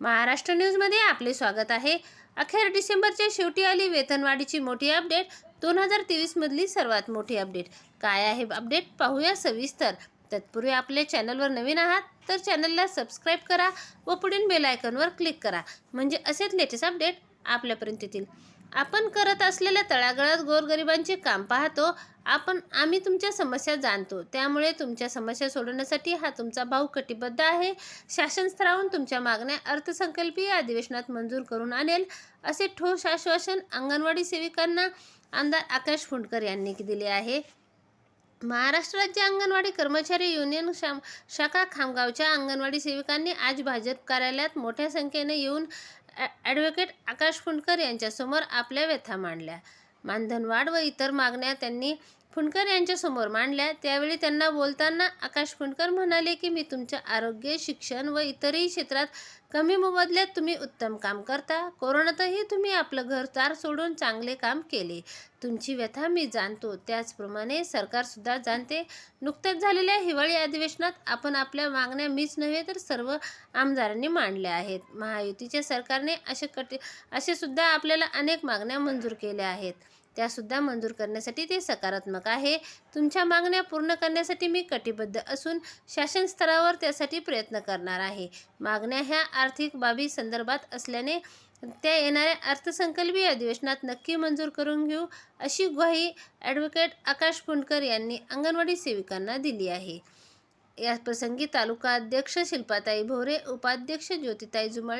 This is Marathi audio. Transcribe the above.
महाराष्ट्र न्यूजमध्ये आपले स्वागत आहे. अखेर डिसेंबरच्या शेवटी आली वेतनवाढीची मोठी अपडेट. दोन हजार तेवीसमधली सर्वात मोठी अपडेट. काय आहे अपडेट? पाहूया सविस्तर. तत्पूर्वी आपल्या चॅनलवर नवीन आहात तर चॅनलला सबस्क्राईब करा व पुढील बेल आयकॉनवर क्लिक करा. म्हणजे असेच लेटेस्ट अपडेट आपल्यापर्यंत येतील. आपण करत असलेल्या तळागाळात गोरगरिबांचे काम पाहतो आपण आम्ही तुमच्या समस्या जाणतो. त्यामुळे तुमच्या समस्या सोडवण्यासाठी हा तुमचा भाऊ कटिबद्ध आहे. शासन स्तरावरून तुमच्या मागण्या अर्थसंकल्पीय अधिवेशनात मंजूर करून आणेल असे ठोस आश्वासन अंगणवाडी सेविकांना आमदार आकाश फुंडकर यांनी दिले आहे. महाराष्ट्र राज्य अंगणवाडी कर्मचारी युनियन शा शाखा खामगावच्या अंगणवाडी सेविकांनी आज भाजप कार्यालयात मोठ्या संख्येने येऊन ॲ- ॲडव्होकेट आकाश फुंडकर यांच्यासमोर आपल्या व्यथा मांडल्या. मानधनवाढ व इतर मागण्या त्यांनी फुंडकर यांच्यासमोर मांडल्या. त्यावेळी त्यांना बोलताना आकाश फुंडकर म्हणाले की मी तुमच्या आरोग्य शिक्षण व इतरही क्षेत्रात कमी मोबदल्यात तुम्ही उत्तम काम करता. कोरोनातही तुम्ही आपलं घर चार सोडून चांगले काम केले. तुमची व्यथा मी जाणतो. त्याचप्रमाणे सरकारसुद्धा जाणते. नुकत्याच झालेल्या हिवाळी अधिवेशनात आपण आपल्या मागण्या मीच नव्हे तर सर्व आमदारांनी मांडल्या आहेत. महायुतीच्या सरकारने असे कटी असे सुद्धा आपल्याला अनेक मागण्या मंजूर केल्या आहेत. त्यासुद्धा मंजूर करण्यासाठी ते सकारात्मक आहे. तुमच्या मागण्या पूर्ण करण्यासाठी मी कटिबद्ध असून शासन स्तरावर त्यासाठी प्रयत्न करणार आहे. मागण्या ह्या आर्थिक बाबी संदर्भात असल्याने त्या येणाऱ्या अर्थसंकल्पीय अधिवेशनात नक्की मंजूर करून घेऊ अशी ग्वाही ॲडव्होकेट आकाश कुंडकर यांनी अंगणवाडी सेविकांना दिली आहे. या प्रसंगी तालुका अध्यक्ष शिल्पाताई भोरे उपाध्यक्ष ज्योतिताई जुमाळे